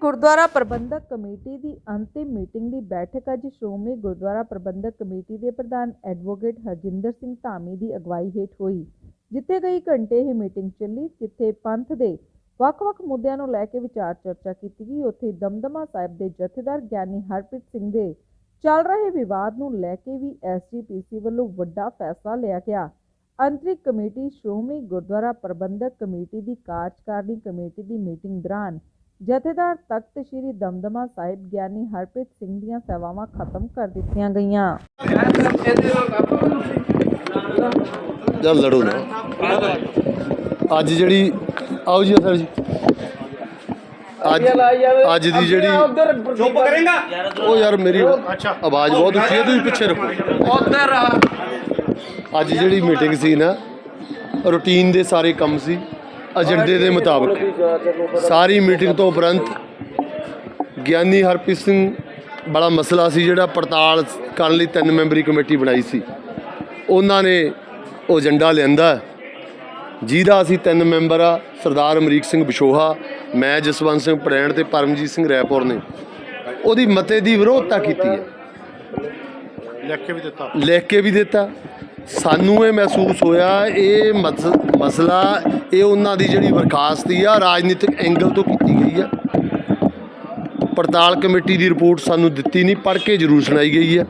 ਗੁਰਦੁਆਰਾ ਪ੍ਰਬੰਧਕ committee ਦੀ ਅੰਤਿਮ meeting ਦੀ ਬੈਠਕ ਅੱਜ ਸ਼੍ਰੋਮਣੀ ਗੁਰਦੁਆਰਾ ਪ੍ਰਬੰਧਕ ਕਮੇਟੀ ਦੇ ਪ੍ਰਧਾਨ ਐਡਵੋਕੇਟ ਹਰਜਿੰਦਰ ਸਿੰਘ ਧਾਮੀ ਦੀ ਅਗਵਾਈ ਹੇਠ ਹੋਈ। ਜਿੱਥੇ ਕਈ ਘੰਟੇ ਇਹ ਮੀਟਿੰਗ ਚੱਲੀ, ਜਿੱਥੇ ਪੰਥ ਦੇ ਵੱਖ-ਵੱਖ ਮੁੱਦਿਆਂ ਨੂੰ ਲੈ ਕੇ ਵਿਚਾਰ ਚਰਚਾ ਕੀਤੀ ਗਈ, ਉੱਥੇ ਦਮਦਮਾ ਸਾਹਿਬ ਦੇ ਜਥੇਦਾਰ ਗਿਆਨੀ ਹਰਪ੍ਰੀਤ ਸਿੰਘ ਦੇ ਚੱਲ ਰਹੇ ਵਿਵਾਦ ਨੂੰ ਲੈ ਕੇ ਵੀ ਐਸਜੀਪੀਸੀ ਵੱਲੋਂ ਵੱਡਾ ਫੈਸਲਾ ਲਿਆ ਗਿਆ। ਅੰਤਰਿਕ ਕਮੇਟੀ ਸ਼੍ਰੋਮਣੀ ਗੁਰਦੁਆਰਾ ਪ੍ਰਬੰਧਕ ਕਮੇਟੀ ਦੀ ਕਾਰਜਕਾਰਨੀ ਕਮੇਟੀ ਦੀ ਮੀਟਿੰਗ ਦੌਰਾਨ ਜਥੇਦਾਰ ਤਖਤ ਸ੍ਰੀ ਦਮਦਮਾ ਸਾਹਿਬ ਗਿਆਨੀ ਹਰਪ੍ਰੀਤ ਸਿੰਘ ਦੀਆਂ ਸੇਵਾਵਾਂ ਖਤਮ ਕਰ ਦਿੱਤੀਆਂ ਗਈਆਂ। ਚੱਲ ਲੜੋ ਨਾ। ਅੱਜ ਜਿਹੜੀ ਆਓ ਜੀ ਸਰ ਜੀ। ਅੱਜ ਅੱਜ ਦੀ ਜਿਹੜੀ ਚੁੱਪ ਕਰੇਗਾ? ਉਹ ਯਾਰ ਮੇਰੀ ਆਵਾਜ਼ ਬਹੁਤ ਉੱਚੀ ਹੈ ਤੁਸੀਂ ਪਿੱਛੇ ਰੱਖੋ। ਉਧਰ ਅੱਜ ਜਿਹੜੀ ਮੀਟਿੰਗ ਸੀ ਨਾ ਰੂਟੀਨ ਦੇ ਸਾਰੇ ਕੰਮ ਸੀ। ਏਜੰਡੇ ਦੇ ਮੁਤਾਬਕ ਸਾਰੀ ਮੀਟਿੰਗ ਤੋਂ ਉਪਰੰਤ ਗਿਆਨੀ ਹਰਪ੍ਰੀਤ ਸਿੰਘ ਬੜਾ ਮਸਲਾ ਸੀ ਜਿਹੜਾ ਪੜਤਾਲ ਕਰਨ ਲਈ ਤਿੰਨ ਮੈਂਬਰੀ ਕਮੇਟੀ ਬਣਾਈ ਸੀ। ਉਹਨਾਂ ਨੇ ਉਹ ਏਜੰਡਾ ਲਿਆਂਦਾ। ਜਿਹਦਾ ਅਸੀਂ ਤਿੰਨ ਮੈਂਬਰ ਆ ਸਰਦਾਰ ਅਮਰੀਕ ਸਿੰਘ ਬਿਸ਼ੋਹਾ ਮੈਂ ਜਸਵੰਤ ਸਿੰਘ ਪੜੈਣ ਤੇ ਪਰਮਜੀਤ ਸਿੰਘ ਰੈਪੁਰ ਨੇ। ਉਹਦੀ ਮਤੇ ਦੀ ਵਿਰੋਧਤਾ ਕੀਤੀ ਹੈ। ਲਿਖ ਕੇ ਵੀ ਦਿੱਤਾ। ਲਿਖ ਕੇ ਵੀ ਦਿੱਤਾ। ਸਾਨੂੰ ਇਹ ਮਹਿਸੂਸ ਹੋਇਆ ਇਹ ਮਸ- ਮਸਲਾ ਇਹ ਉਹਨਾਂ ਦੀ ਜਿਹੜੀ ਬਰਖਾਸਤੀ ਆ, ਰਾਜਨੀਤਿਕ ਐਂਗਲ ਤੋਂ ਕੀਤੀ ਗਈ ਆ। ਪੜਤਾਲ ਕਮੇਟੀ ਦੀ ਰਿਪੋਰਟ ਸਾਨੂੰ ਦਿੱਤੀ ਨਹੀਂ, ਪੜ੍ਹ ਕੇ ਜ਼ਰੂਰ ਸੁਣਾਈ ਗਈ ਆ।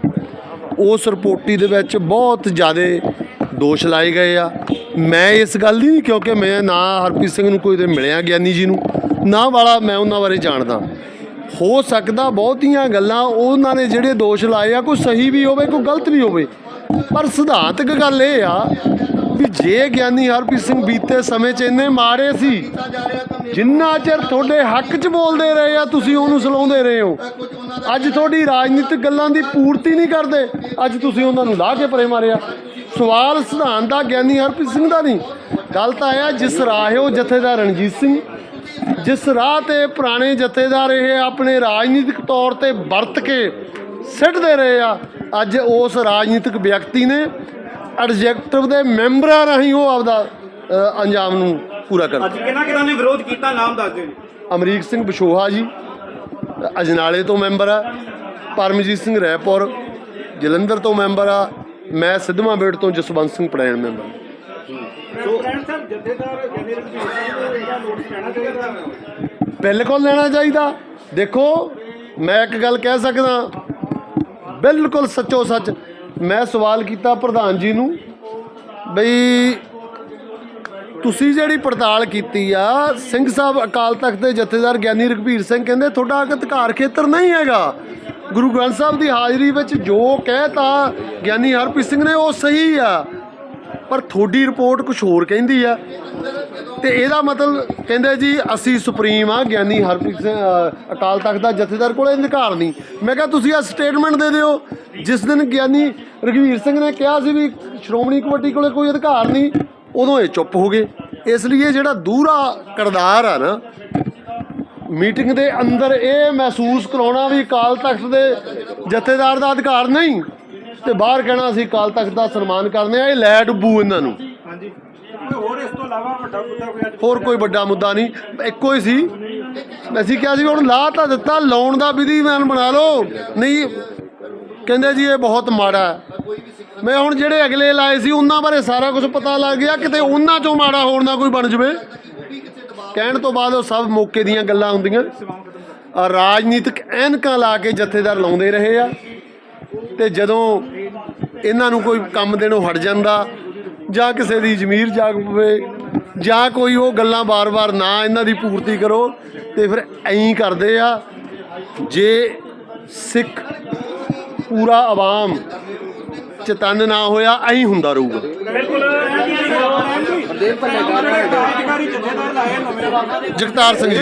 ਉਸ ਰਿਪੋਰਟੀ ਦੇ ਵਿੱਚ ਬਹੁਤ ਜ਼ਿਆਦਾ ਦੋਸ਼ ਲਾਏ ਗਏ ਆ। ਮੈਂ ਇਸ ਗੱਲ ਦੀ ਨਹੀਂ, ਕਿਉਂਕਿ ਮੈਂ ਨਾ ਹਰਪ੍ਰੀਤ ਸਿੰਘ ਨੂੰ ਕੋਈ ਤੇ ਮਿਲਿਆ ਗਿਆਨੀ ਜੀ ਨੂੰ, ਨਾ ਵਾਲਾ ਮੈਂ ਉਹਨਾਂ ਬਾਰੇ ਜਾਣਦਾ। ਹੋ ਸਕਦਾ ਬਹੁਤੀਆਂ ਗੱਲਾਂ ਉਹਨਾਂ ਨੇ ਜਿਹੜੇ ਦੋਸ਼ ਲਾਏ ਆ, ਕੋਈ ਸਹੀ ਵੀ ਹੋਵੇ, ਕੋਈ ਗਲਤ ਵੀ ਹੋਵੇ। ਪਰ ਸਿਧਾਂਤਕ ਗੱਲ ਇਹ ਆ ਵੀ ਜੇ ਗਿਆਨੀ ਹਰਪ੍ਰੀਤ ਸਿੰਘ ਬੀਤੇ ਸਮੇਂ 'ਚ ਇੰਨੇ ਮਾਰੇ ਸੀ, ਜਿੰਨਾ ਚਿਰ ਤੁਹਾਡੇ ਹੱਕ 'ਚ ਬੋਲਦੇ ਰਹੇ ਆ, ਤੁਸੀਂ ਉਹਨੂੰ ਸਲਾਉਂਦੇ ਰਹੇ ਹੋ। ਅੱਜ ਤੁਹਾਡੀ ਰਾਜਨੀਤਿਕ ਗੱਲਾਂ ਦੀ ਪੂਰਤੀ ਨਹੀਂ ਕਰਦੇ। ਅੱਜ ਤੁਸੀਂ ਉਹਨਾਂ ਨੂੰ ਲਾਹ ਕੇ ਪਰੇ ਮਾਰਿਆ। ਸਵਾਲ ਸਿਧਾਂਤ ਦਾ ਗਿਆਨੀ ਹਰਪ੍ਰੀਤ ਸਿੰਘ ਦਾ ਨਹੀਂ। ਗੱਲ ਤਾਂ ਆਇਆ ਜਿਸ ਰਾਹ ਉਹ ਜਥੇਦਾਰ ਰਣਜੀਤ ਸਿੰਘ। ਜਿਸ ਰਾਹ ਤੇ ਪੁਰਾਣੇ ਜਥੇਦਾਰ ਇਹ ਆਪਣੇ ਰਾਜਨੀਤਿਕ ਤੌਰ ਤੇ ਵਰਤ ਕੇ ਸਿੱਟਦੇ ਰਹੇ ਆ, ਅੱਜ ਉਸ ਰਾਜਨੀਤਿਕ ਵਿਅਕਤੀ ਨੇ ਐਡਜੈਕਟਿਵ ਦੇ ਮੈਂਬਰਾਂ ਰਾਹੀਂ ਉਹ ਆਪਦਾ ਅੰਜਾਮ ਨੂੰ ਪੂਰਾ ਕਰ ਅੱਜ ਕਿਹਨਾਂ ਕਿਹਨਾਂ ਨੇ ਵਿਰੋਧ ਕੀਤਾ? ਨਾਮ ਦੱਸ ਦਿਓ ਜੀ। ਅਮਰੀਕ ਸਿੰਘ ਬਿਸ਼ੋਹਾ ਜੀ ਅਜਨਾਲੇ ਤੋਂ ਮੈਂਬਰ ਆ ਪਰਮਜੀਤ ਸਿੰਘ ਰੈਪੁਰ ਜਲੰਧਰ ਤੋਂ ਮੈਂਬਰ ਆ ਮੈਂ ਸਿੱਧਵਾਂ ਬੇੜ ਤੋਂ ਜਸਵੰਤ ਸਿੰਘ ਪੜੈਣ ਮੈਂਬਰ। ਸੋ ਬਿਲਕੁਲ ਲੈਣਾ ਚਾਹੀਦਾ। ਦੇਖੋ ਮੈਂ ਇੱਕ ਗੱਲ ਕਹਿ ਸਕਦਾ ਬਿਲਕੁਲ ਸੱਚੋ ਸੱਚ ਮੈਂ ਸਵਾਲ ਕੀਤਾ ਪ੍ਰਧਾਨ ਜੀ ਨੂੰ ਬਈ ਤੁਸੀਂ ਜਿਹੜੀ ਪੜਤਾਲ ਕੀਤੀ ਆ, ਸਿੰਘ ਸਾਹਿਬ ਅਕਾਲ ਤਖਤ ਦੇ ਜਥੇਦਾਰ ਗਿਆਨੀ ਰਘਬੀਰ ਸਿੰਘ ਕਹਿੰਦੇ ਤੁਹਾਡਾ ਅਧਿਕਾਰ ਖੇਤਰ ਨਹੀਂ ਹੈਗਾ। ਗੁਰੂ ਗ੍ਰੰਥ ਸਾਹਿਬ ਦੀ ਹਾਜ਼ਰੀ ਵਿੱਚ ਜੋ ਕਹਿਤਾ ਗਿਆਨੀ ਹਰਪ੍ਰੀਤ ਸਿੰਘ ਨੇ ਉਹ ਸਹੀ ਆ। ਪਰ ਤੁਹਾਡੀ ਰਿਪੋਰਟ ਕੁਝ ਹੋਰ ਕਹਿੰਦੀ ਆ। ਤੇ ਇਹਦਾ ਮਤਲਬ ਕਹਿੰਦੇ ਜੀ, ਅਸੀਂ ਸੁਪਰੀਮ ਆ, ਗਿਆਨੀ ਹਰਪ੍ਰੀਤ ਸਿੰਘ ਅਕਾਲ ਤਖਤ ਦਾ ਜਥੇਦਾਰ ਕੋਲ ਅਧਿਕਾਰ ਨਹੀਂ। ਮੈਂ ਕਿਹਾ, ਤੁਸੀਂ ਆ ਸਟੇਟਮੈਂਟ ਦੇ ਦਿਓ। ਜਿਸ ਦਿਨ ਗਿਆਨੀ ਰਘਵੀਰ ਸਿੰਘ ਨੇ ਕਿਹਾ ਸੀ ਵੀ ਸ਼੍ਰੋਮਣੀ ਕਮੇਟੀ ਕੋਲੇ ਕੋਈ ਅਧਿਕਾਰ ਨਹੀਂ, ਉਦੋਂ ਇਹ ਚੁੱਪ ਹੋ ਗਏ। ਇਸ ਲਈ ਜਿਹੜਾ ਦੂਰਾ ਕਰਦਾਰ ਆ ਨਾ, ਮੀਟਿੰਗ ਦੇ ਅੰਦਰ ਇਹ ਮਹਿਸੂਸ ਕਰਾਉਣਾ ਵੀ ਅਕਾਲ ਤਖਤ ਦੇ ਜਥੇਦਾਰ ਦਾ ਅਧਿਕਾਰ ਨਹੀਂ, ਤੇ ਬਾਹਰ ਕਹਿਣਾ ਅਸੀਂ ਅਕਾਲ ਤਖਤ ਦਾ ਸਨਮਾਨ ਕਰਦੇ ਆ, ਇਹ ਲੈ ਡੁੱਬੂ ਇਹਨਾਂ ਨੂੰ ਹਾਂਜੀ ਕੋਈ ਹੋਰ ਇਸ ਤੋਂ ਇਲਾਵਾ ਵੱਡਾ ਮੁੱਦਾ ਕੋਈ ਅੱਜ ਹੋਰ ਕੋਈ ਵੱਡਾ ਮੁੱਦਾ ਨਹੀਂ। ਇੱਕੋ ਹੀ ਸੀ। ਅਸੀਂ ਕਿਹਾ ਸੀ ਹੁਣ ਲਾ ਤਾਂ ਦਿੱਤਾ, ਲਾਉਣ ਦਾ ਵਿਧੀਵਾਨ ਬਣਾ ਲਓ। ਨਹੀਂ, ਕਹਿੰਦੇ ਜੀ ਇਹ ਬਹੁਤ ਮਾੜਾ ਮੈਂ ਹੁਣ ਜਿਹੜੇ ਅਗਲੇ ਲਾਏ ਸੀ, ਉਹਨਾਂ ਬਾਰੇ ਸਾਰਾ ਕੁਝ ਪਤਾ ਲੱਗ ਗਿਆ, ਕਿਤੇ ਉਹਨਾਂ ਚੋਂ ਮਾੜਾ ਹੋਣ ਦਾ ਕੋਈ ਬਣ ਜਵੇ। ਕਹਿਣ ਤੋਂ ਬਾਅਦ ਉਹ ਸਭ ਮੌਕੇ ਦੀਆਂ ਗੱਲਾਂ ਹੁੰਦੀਆਂ। ਰਾਜਨੀਤਿਕ ਐਨਕਾਂ ਲਾ ਕੇ ਜਥੇਦਾਰ ਲਾਉਂਦੇ ਰਹੇ ਆ। ਤੇ ਜਦੋਂ ਇਹਨਾਂ ਨੂੰ ਕੋਈ ਕੰਮ ਦੇਣੋਂ ਹਟ ਜਾਂਦਾ, ਜਾਂ ਕਿਸੇ ਦੀ ਜ਼ਮੀਰ ਜਾਗ ਪਵੇ ਜਾਂ ਕੋਈ ਉਹ ਗੱਲਾਂ ਬਾਰ-ਬਾਰ ਨਾ ਇਹਨਾਂ ਦੀ ਪੂਰਤੀ ਕਰੋ ਤੇ ਫਿਰ ਐਂ ਕਰਦੇ ਆ, ਜੇ ਸਿੱਖ ਪੂਰਾ ਆਵਾਮ ਚਤੰਨ ਨਾ ਹੋਇਆ, ਐਂ ਹੁੰਦਾ ਰਹੂਗਾ। ਜਗਤਾਰ ਸਿੰਘ ਜੀ।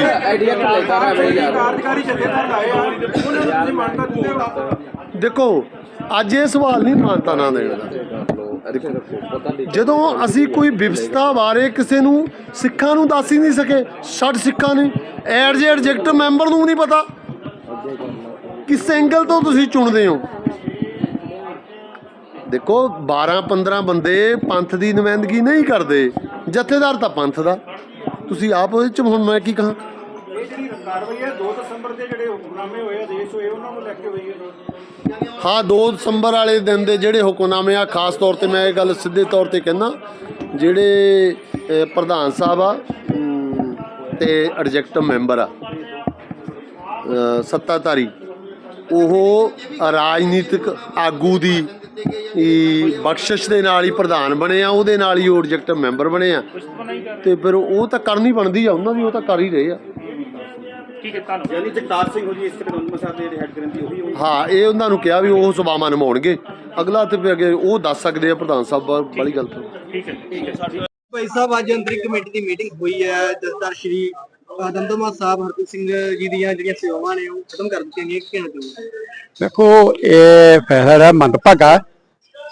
ਦੇਖੋ, ਅੱਜ ਇਹ ਸਵਾਲ ਨਹੀਂ ਮਾਨਤਾ ਨਾ ਦੇਣ ਦਾ। ਜਦੋਂ ਅਸੀਂ ਕੋਈ ਵਿਵਸਥਾ ਬਾਰੇ ਕਿਸੇ ਨੂੰ ਸਿੱਖਾਂ ਨੂੰ ਦੱਸ ਹੀ ਨਹੀਂ ਸਕੇ ਛੱਡ ਸਿੱਖਾਂ ਨੇ। ਐਡ ਜੇ ਐਡਜੈਕਟ ਮੈਂਬਰ ਨੂੰ ਨਹੀਂ ਪਤਾ। ਕਿਸ ਐਂਗਲ ਤੋਂ ਤੁਸੀਂ ਚੁਣਦੇ ਹੋ? ਦੇਖੋ 12 15 ਬੰਦੇ ਪੰਥ ਦੀ ਨੁਮਾਇੰਦਗੀ ਨਹੀਂ ਕਰਦੇ। ਜਥੇਦਾਰ ਤਾਂ ਪੰਥ ਦਾ। ਤੁਸੀਂ ਆਪ ਉਹਦੇ ਚ ਹੁਣ ਮੈਂ ਕੀ ਕਹਾਂ? ਇਹ ਜਿਹੜੀ ਕਾਰਵਾਈ ਹੈ ਦੋ ਦਸੰਬਰ ਉਹਨਾਂ ਨੂੰ ਲੈ ਕੇ ਹੋਈ ਹੈ। ਹਾਂ 2 ਦਸੰਬਰ ਵਾਲੇ ਦਿਨ ਦੇ ਜਿਹੜੇ ਹੁਕਮਨਾਮੇ ਆ ਖਾਸ ਤੌਰ ਤੇ ਮੈਂ ਇਹ ਗੱਲ ਸਿੱਧੇ ਤੌਰ ਤੇ ਕਹਿੰਦਾ ਜਿਹੜੇ ਪ੍ਰਧਾਨ ਸਾਹਿਬ ਆ ਅਮ, ਤੇ ਐਡਜੈਕਟਿਵ ਮੈਂਬਰ ਆ ਸੱਤਾਧਾਰੀ ਉਹ ਰਾਜਨੀਤਿਕ ਆਗੂ ਦੀ ਬਖਸ਼ਿਸ਼ ਦੇ ਨਾਲ ਹੀ ਪ੍ਰਧਾਨ ਬਣੇ ਆ ਉਹਦੇ ਨਾਲ ਹੀ ਉਹ ਐਡਜੈਕਟਿਵ ਮੈਂਬਰ ਬਣੇ ਆ। ਤੇ ਫਿਰ ਉਹ ਤਾਂ ਕਰਨੀ ਬਣਦੀ ਆ ਉਹਨਾਂ ਦੀ ਉਹ ਤਾਂ ਕਰ ਹੀ ਰਹੇ ਆ। ਯਾਨੀ ਜਗਤਾਰ ਸਿੰਘ ਹੋ ਜੀ ਇਸ ਤਰ੍ਹਾਂ ਸਾਹਿਬ ਦੇ ਹੈਡ ਗ੍ਰੰਥੀ ਉਹੀ ਹੋਈ ਹਾਂ ਇਹ ਉਹਨਾਂ ਨੂੰ ਕਿਹਾ ਵੀ ਉਹ ਸਭਾਵਾਂ ਨਿਭਾਉਣਗੇ। ਅਗਲਾ ਤੇ ਫਿਰ ਅੱਗੇ ਉਹ ਦੱਸ ਸਕਦੇ ਆ ਪ੍ਰਧਾਨ ਸਾਹਿਬ ਵਾਲੀ ਗੱਲ ਤੋਂ। ਭਾਈ ਸਾਹਿਬ ਅੱਜ ਅੰਤਰਿਕ ਕਮੇਟੀ ਦੀ ਮੀਟਿੰਗ ਹੋਈ ਹੈ। ਜਸਦਾਰ ਸ਼੍ਰੀ ਦਮਦਮਾ ਸਾਹਿਬ ਹਰਪ੍ਰੀਤ ਸਿੰਘ ਜੀ ਦੀਆਂ ਜਿਹੜੀਆਂ ਸੇਵਾਵਾਂ ਨੇ ਉਹ ਖਤਮ ਕਰ ਦਿੱਤੀਆਂ ਗਈਆਂ। ਕੀ ਕਹਿਣਾ ਚਾਹੁੰਦੇ ਦੇਖੋ ਇਹ ਫੈਸਲਾ ਹੈ ਮੰਦਭਾਗਾ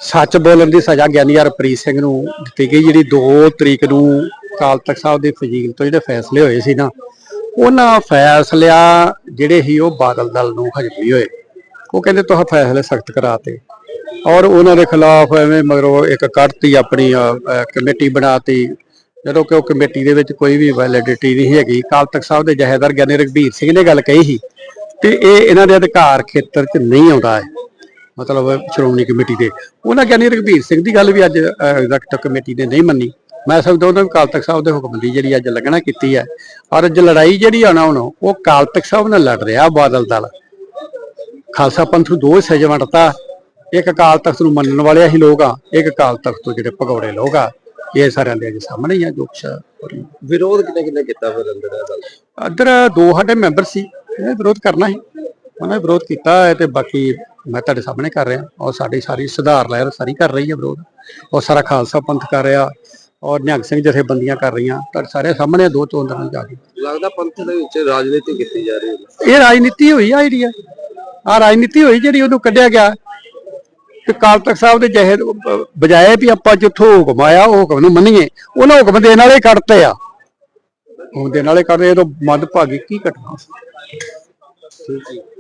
ਸੱਚ ਬੋਲਣ ਦੀ ਸਜ਼ਾ ਗਿਆਨੀ ਹਰਪ੍ਰੀਤ ਸਿੰਘ ਨੂੰ ਦਿੱਤੀ ਗਈ ਜਿਹੜੀ 2 ਤਰੀਕ ਨੂੰ ਅਕਾਲ ਤਖਤ ਸਾਹਿਬ ਦੇ ਫਜ਼ੀਲ ਤੋਂ ਜਿਹੜੇ ਫੈਸਲੇ ਹੋਏ ਸੀ ਨਾ ਉਹਨਾਂ ਫੈਸਲਿਆਂ ਜਿਹੜੇ ਸੀ ਉਹ ਬਾਦਲ ਦਲ ਨੂੰ ਹਜਮੀ ਹੋਏ। ਉਹ ਕਹਿੰਦੇ ਤੁਹਾ ਫੈਸਲੇ ਸਖਤ ਕਰਾਤੇ। ਔਰ ਉਹਨਾਂ ਦੇ ਖਿਲਾਫ ਐਵੇਂ ਮਗਰੋਂ ਇੱਕ ਕੱਢਤੀ ਆਪਣੀ ਅਹ, ਅਹ, ਕਮੇਟੀ ਬਣਾਤੀ। ਜਦੋਂ ਕਿ ਉਹ ਕਮੇਟੀ ਦੇ ਵਿੱਚ ਕੋਈ ਵੀ ਵੈਲਿਡਿਟੀ ਨਹੀਂ ਹੈਗੀ। ਅਕਾਲ ਤਖਤ ਸਾਹਿਬ ਦੇ ਜਹੇਦਾਰ ਗਿਆਨੀ ਰਘਬੀਰ ਸਿੰਘ ਨੇ ਗੱਲ ਕਹੀ ਸੀ ਤੇ ਇਹ ਇਹਨਾਂ ਦੇ ਅਧਿਕਾਰ ਖੇਤਰ 'ਚ ਨਹੀਂ ਆਉਂਦਾ ਹੈ। ਮਤਲਬ ਸ਼੍ਰੋਮਣੀ ਕਮੇਟੀ ਦੇ। ਉਹਨਾਂ ਗਿਆਨੀ ਰਘਬੀਰ ਸਿੰਘ ਦੀ ਗੱਲ ਵੀ ਅੱਜ ਐਗਜ਼ੈਕਟਿਵ ਕਮੇਟੀ ਨੇ ਨਹੀਂ ਮੰਨੀ। ਮੈਂ ਸਮਝਦਾ ਉਹਨਾਂ ਵੀ ਅਕਾਲ ਤਖਤ ਸਾਹਿਬ ਦੇ ਹੁਕਮ ਦੀ ਜਿਹੜੀ ਅੱਜ ਲੱਗਣਾ ਕੀਤੀ ਹੈ ਔਰ ਅੱਜ ਲੜਾਈ ਜਿਹੜੀ ਆ ਨਾ ਹੁਣ ਉਹ ਤਖਤ ਸਾਹਿਬ ਨਾਲ ਲੜ ਰਿਹਾ ਬਾਦਲ ਦਲ। ਖਾਲਸਾ ਪੰਥ ਨੂੰ ਦੋ ਹਿੱਸੇ 'ਚ ਵੰਡਤਾ। ਇੱਕ ਅਕਾਲ ਤਖਤ ਨੂੰ ਮੰਨਣ ਵਾਲੇ ਹੀ ਲੋਕ ਆ ਇੱਕ ਤਖਤ ਤੋਂ ਜਿਹੜੇ ਭਗੌੜੇ ਲੋਕ ਆ ਇਹ ਸਾਰਿਆਂ ਦੇ ਅੱਜ ਸਾਹਮਣੇ ਹੀ ਆ ਜੋ ਕੁਛ। ਵਿਰੋਧ ਕਿਤੇ ਕਿਤੇ ਕੀਤਾ ਫਿਰ ਅੰਦਰ ਗੱਲ? ਇੱਧਰ ਦੋ ਸਾਡੇ ਮੈਂਬਰ ਸੀ ਇਹਨੇ ਵਿਰੋਧ ਕਰਨਾ ਸੀ। ਉਹਨਾਂ ਨੇ ਵਿਰੋਧ ਕੀਤਾ ਹੈ ਤੇ ਬਾਕੀ ਮੈਂ ਤੁਹਾਡੇ ਸਾਹਮਣੇ ਕਰ ਰਿਹਾ। ਔਰ ਸਾਡੀ ਸਾਰੀ ਸੁਧਾਰ ਲਹਿਰ ਸਾਰੀ ਕਰ ਰਹੀ ਹੈ ਵਿਰੋਧ। ਔਰ ਸਾਰਾ ਖਾਲਸਾ ਪੰਥ ਕਰ ਰਿਹਾ। ਔਰ ਨਿਹੰਗ ਸਿੰਘ ਜਥੇਬੰਦੀਆਂ ਕਰ ਰਹੀਆਂ। ਤੁਹਾਡੇ ਸਾਰੇ ਸਾਹਮਣੇ ਦੋ ਚੋਣ ਦਿਨਾਂ ਜਾ ਕੇ। ਲੱਗਦਾ ਪੰਥ ਦੇ ਵਿੱਚ ਰਾਜਨੀਤੀ ਕੀਤੀ ਜਾ ਰਹੀ ਹੈ। ਇਹ ਰਾਜਨੀਤੀ ਹੋਈ ਆ ਆਈਡੀਆ ਆ। ਰਾਜਨੀਤੀ ਹੋਈ ਜਿਹੜੀ ਉਹਨੂੰ ਕੱਢਿਆ ਗਿਆ। ਤੇ ਕਾਲ ਤਖਤ ਸਾਹਿਬ ਦੇ ਜਹੇ ਬਜਾਏ ਵੀ ਆਪਾਂ ਜਿੱਥੋਂ ਹੁਕਮ ਆਇਆ ਉਹ ਹੁਕਮ ਨੂੰ ਮੰਨੀਏ। ਉਹਨਾਂ ਹੁਕਮ ਦੇਣ ਵਾਲੇ ਕੱਢਤੇ ਆ। ਹੁਕਮ ਦੇਣ ਵਾਲੇ ਕੱਢਦੇ ਇਹ ਤਾਂ ਮੱਧ ਭਾਗੀ ਕੀ ਘਟਨਾ ਸੀ? ਠੀਕ ਹੈ